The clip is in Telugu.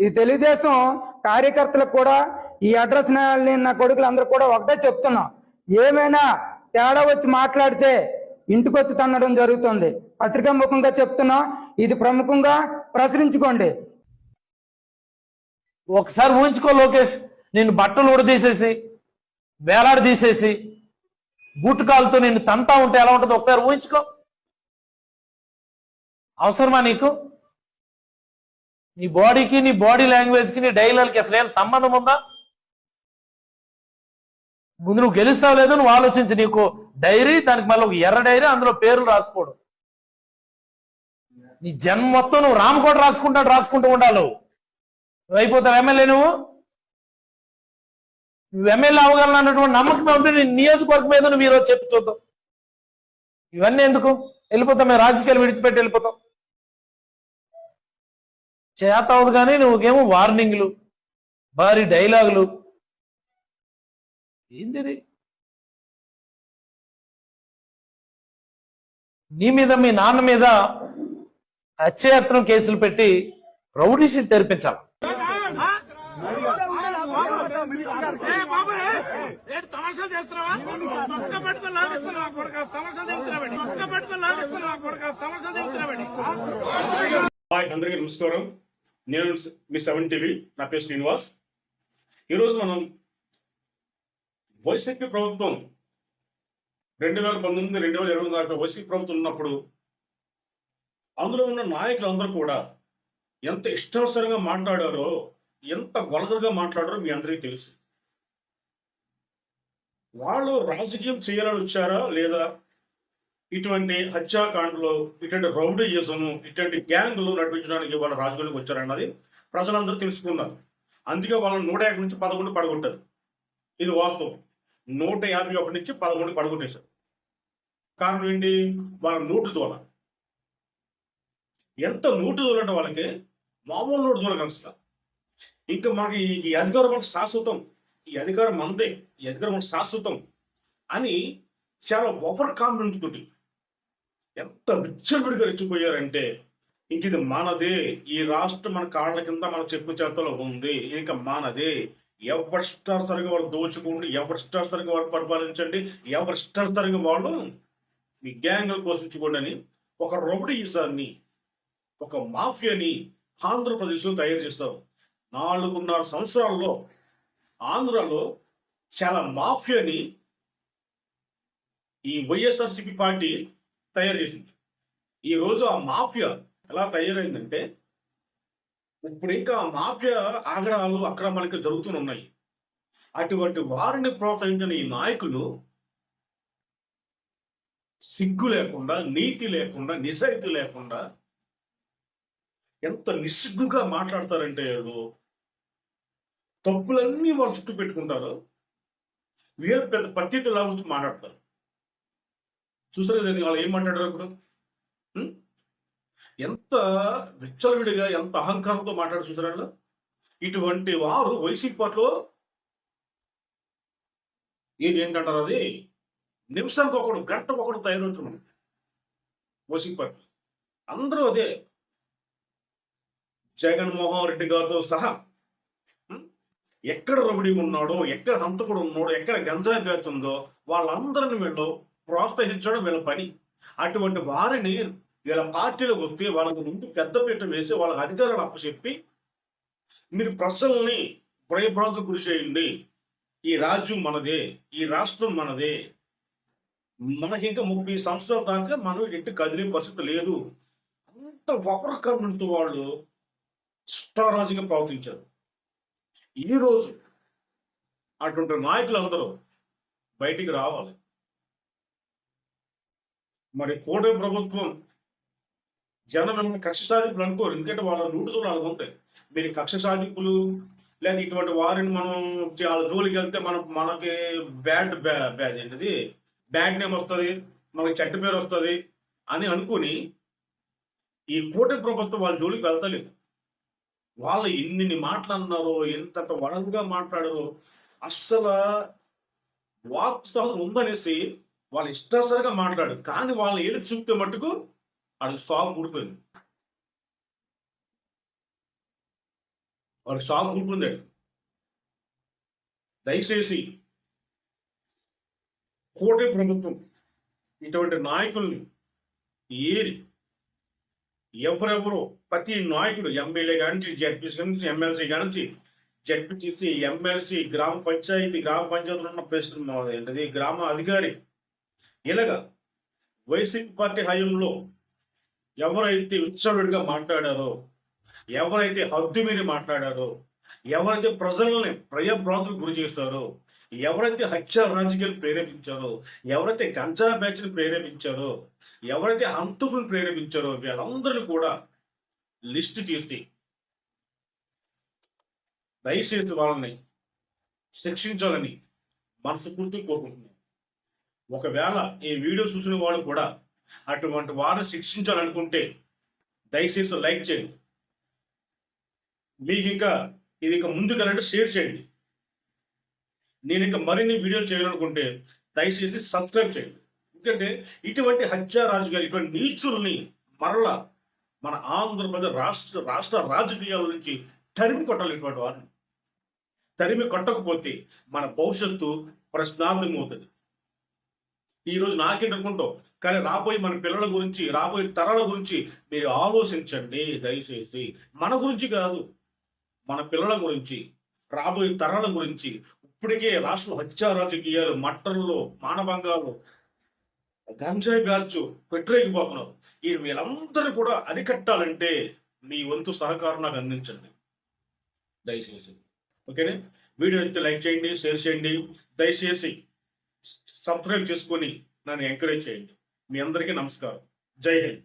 ఈ తెలుగుదేశం కార్యకర్తలకు కూడా ఈ అడ్రస్ నా కొడుకులు కూడా ఒకటే చెప్తున్నాం. ఏమైనా తేడా వచ్చి మాట్లాడితే ఇంటికొచ్చి తన్నడం జరుగుతుంది. పత్రికా ముఖంగా చెప్తున్నాం ఇది ప్రముఖంగా ప్రచురించుకోండి. ఒకసారి ఊహించుకో లోకేష్ నేను బట్టలు ఉడదీసేసి వేలాడ తీసేసి బూట్ నేను తంతా ఉంటే ఎలా ఉంటుందో ఒకసారి ఊహించుకో. అవసరమా నీకు? నీ బాడీకి నీ బాడీ లాంగ్వేజ్కి నీ డైలాగ్కి అసలు ఏం సంబంధం ఉందా? ముందు నువ్వు గెలుస్తావు లేదో నువ్వు ఆలోచించు. నీకు డైరీ దానికి మళ్ళీ ఒక ఎర్ర డైరీ అందులో పేర్లు రాసుకోవడం నీ జన్మ మొత్తం నువ్వు రామకోట రాసుకుంటాడు రాసుకుంటూ ఉండాలి నువ్వు. అయిపోతావు ఎమ్మెల్యే నువ్వు. నువ్వు ఎమ్మెల్యే అవగలను అన్నటువంటి నమ్మకం ఉంటే నీ నియోజకవర్గం మీద నువ్వు ఈరోజు చెప్పి చూద్దాం. ఇవన్నీ ఎందుకు? వెళ్ళిపోతాం మేము రాజకీయాలు విడిచిపెట్టి వెళ్ళిపోతాం. చేత అవదు కానీ నువ్వుకేమో వార్నింగ్లు భారీ డైలాగులు ఏంది నీ మీద మీ నాన్న మీద హత్యాయత్నం కేసులు పెట్టి రౌడీషీట్ తెరిపించాలి? అందరికీ నమస్కారం. నేను మీ సెవెన్ టీవీ నా పేరు శ్రీనివాస్. ఈరోజు మనం వైసీపీ ప్రభుత్వం రెండు వేల పంతొమ్మిది రెండు వేల ఇరవై దాకా వైసీపీ ప్రభుత్వం ఉన్నప్పుడు అందులో ఉన్న నాయకులందరూ కూడా ఎంత ఇష్టానుసరంగా మాట్లాడారో ఎంత వలదలుగా మాట్లాడారో మీ అందరికీ తెలుసు. వాళ్ళు రాజకీయం చేయాలని వచ్చారా లేదా ఇటువంటి హత్యాకాండలు ఇటువంటి రౌడీయిజం ఇటువంటి గ్యాంగ్లు నడిపించడానికి వాళ్ళ రాజకీయాలకు వచ్చారన్నది ప్రజలందరూ తెలుసుకున్నారు. అందుకే వాళ్ళని నూట యాభై నుంచి పదకొండు పడగొట్టారు. ఇది వాస్తవం. నూట యాభై ఒకటి నుంచి పదకొండు పడగొట్టేశారు. కారణం ఏంటి? వాళ్ళ నోటు దూల. ఎంత నోటు దూలంటే అంటే వాళ్ళకి మామూలు నోటు దూల అసలు ఇంకా మనకి ఈ అధికారం మనకు శాశ్వతం. ఈ అధికారం అందే ఈ అధికారం మనకు శాశ్వతం అని చాలా ఓవర్ కాన్ఫిడెంట్ తోటి ఎంత విచ్చలవిడిగా రెచ్చిపోయారంటే ఇంక ఇది మనదే. ఈ రాష్ట్రం మన కాళ్ళ కింద మన చెప్పు చేతలో ఉంది. ఇక మనదే. ఎవరి సరిగా వాళ్ళు దోచుకోండి ఎవరి ఇష్టానుసారంగా వాళ్ళు పరిపాలించండి ఎవరి ఇష్టానుసారంగా వాళ్ళు మీ గ్యాంగ్లు పోషించుకోండి అని ఒక రొబడీసాన్ని ఒక మాఫియాని ఆంధ్రప్రదేశ్లో తయారు చేస్తారు. నాలుగున్నర సంవత్సరాల్లో ఆంధ్రలో చాలా మాఫియాని ఈ వైఎస్ఆర్సిపి పార్టీ తయారు చేసింది. ఈ రోజు ఆ మాఫియా ఎలా తయారైందంటే ఇప్పుడు ఇంకా మాఫియా ఆగ్రహాలు అక్రమాలకి జరుగుతున్నాయి అటువంటి వారిని ప్రోత్సహించిన ఈ నాయకులు సిగ్గు లేకుండా నీతి లేకుండా నిజాయితీ లేకుండా ఎంత నిస్సిగ్గుగా మాట్లాడతారంటే తప్పులన్నీ వాళ్ళు చుట్టూ పెట్టుకుంటారు. వీళ్ళ పెద్ద పద్ధతి లాగా మాట్లాడతారు. చూసారు కదండి వాళ్ళు ఏం మాట్లాడారు ఇప్పుడు? ఎంత విచ్చలవిడిగా ఎంత అహంకారంతో మాట్లాడు చూసారా ఇటువంటి వారు వైసీపీ పార్టీలో ఏది ఏంటంటారు అది? నిమిషానికి ఒకడు గంటకు ఒకడు తయారవుతున్నాడు వైసీపీ పార్టీ. అందరూ అదే జగన్మోహన్ రెడ్డి గారితో సహా ఎక్కడ రబడి ఉన్నాడో ఎక్కడ హంతకుడు ఉన్నాడో ఎక్కడ గంజాయి పేర్చుందో వాళ్ళందరిని వీళ్ళు ప్రోత్సహించడం వీళ్ళ పని. అటువంటి వారిని వీళ్ళ పార్టీలోకి వస్తే వాళ్ళకు ముందు పెద్దపీట వేసి వాళ్ళకి అధికారాలు అప్పచెప్పి మీరు ప్రజల్ని భయభ్రాంతులు గురి చేయండి. ఈ రాజ్యం మనదే ఈ రాష్ట్రం మనదే. మనకి ఇంకా ముప్పై సంవత్సరాల దాకా మనం ఎట్టి కదిలే పరిస్థితి లేదు. అంత వక్రకరణతో వాళ్ళు స్టారాజీగా ప్రవర్తించారు. ఈరోజు అటువంటి నాయకులు అందరూ బయటికి రావాలి. మరి కూటమి ప్రభుత్వం జనం ఏమైనా కక్ష సాధింపులు అనుకోరు. ఎందుకంటే వాళ్ళ నూటుతో అనుకుంటాయి మీరు కక్ష సాధింపులు లేదా ఇటువంటి వారిని మనం వాళ్ళ జోలికి వెళ్తే మనం మనకి బ్యాడ్ బ్యాడ్ ఏంటిది? బ్యాడ్ నేమ్ వస్తుంది మనకి చెడ్డ పేరు వస్తుంది అని అనుకుని ఈ కూటమి ప్రభుత్వం వాళ్ళ జోలికి వెళ్తలేదు. వాళ్ళు ఎన్ని మాటలు అన్నారో ఎంత వడలుగా మాట్లాడారో అస్సలు వాక్ ఉందనేసి వాళ్ళు ఇష్టాసరిగా మాట్లాడు కానీ వాళ్ళని ఏది చూపితే మట్టుకు వాళ్ళకి సాగు ఊడిపోయింది. వాళ్ళకి షాక్ కూడిపోయింది దయచేసి కోటి ప్రభుత్వం ఇటువంటి నాయకుల్ని ఏరి ఎవరెవరో ప్రతి నాయకుడు ఎమ్మెల్యే కానించి జడ్పీసీ నుంచి ఎమ్మెల్సీ కానించి జడ్పీటీసీ ఎమ్మెల్సీ గ్రామ పంచాయతీ గ్రామ పంచాయతీలో ఉన్న ప్రెసిడెంట్ ఏంటది గ్రామ అధికారి ఇలాగా వైసీపీ పార్టీ హయాంలో ఎవరైతే విచ్చలవిడిగా మాట్లాడారో ఎవరైతే హద్దు మీరి మాట్లాడారో ఎవరైతే ప్రజల్ని భయభ్రాంతులకు గురి చేస్తారో ఎవరైతే హత్య రాజకీయాలు ప్రేరేపించారో ఎవరైతే గంజా బ్యాచ్ని ప్రేరేపించారో ఎవరైతే హంతకులను ప్రేరేపించారో వీళ్ళందరినీ కూడా లిస్ట్ తీసి దయచేసి వాళ్ళని శిక్షించాలని మనస్ఫూర్తి కోరుకుంటున్నాను. ఒకవేళ ఈ వీడియో చూసిన వాళ్ళు కూడా అటువంటి వారిని శిక్షించాలనుకుంటే దయచేసి లైక్ చేయండి. మీకు ఇంకా ఇది ఇంకా ముందుకెళ్ళంటే షేర్ చేయండి. నేను ఇంకా మరిన్ని వీడియోలు చేయాలనుకుంటే దయచేసి సబ్స్క్రైబ్ చేయండి. ఎందుకంటే ఇటువంటి హత్య రాజకీయాలు ఇటువంటి నీచుల్ని మరలా మన ఆంధ్రప్రదేశ్ రాష్ట్ర రాష్ట్ర రాజకీయాల నుంచి తరిమి కొట్టాలి ఇటువంటి వారిని. తరిమి కొట్టకపోతే మన భవిష్యత్తు ప్రశ్నార్థం అవుతుంది ఈ రోజు నాకేంటనుకుంటాం కానీ రాబోయే మన పిల్లల గురించి రాబోయే తరాల గురించి మీరు ఆలోచించండి దయచేసి. మన గురించి కాదు మన పిల్లల గురించి రాబోయే తరాల గురించి. ఇప్పటికే రాష్ట్ర హత్య రాజకీయాలు మట్టల్లో మానభంగాలు గంజాయి బ్యాచ్ పెట్టరేగిపోతున్నారు ఈ వీళ్ళందరూ కూడా అరికట్టాలంటే మీ వంతు సహకారం నాకు అందించండి. దయచేసి. ఓకేనే? వీడియో అయితే లైక్ చేయండి షేర్ చేయండి. దయచేసి. సబ్స్క్రైబ్ చేసుకొని నన్ను ఎంకరేజ్ చేయండి. మీ అందరికీ నమస్కారం. జై హింద్.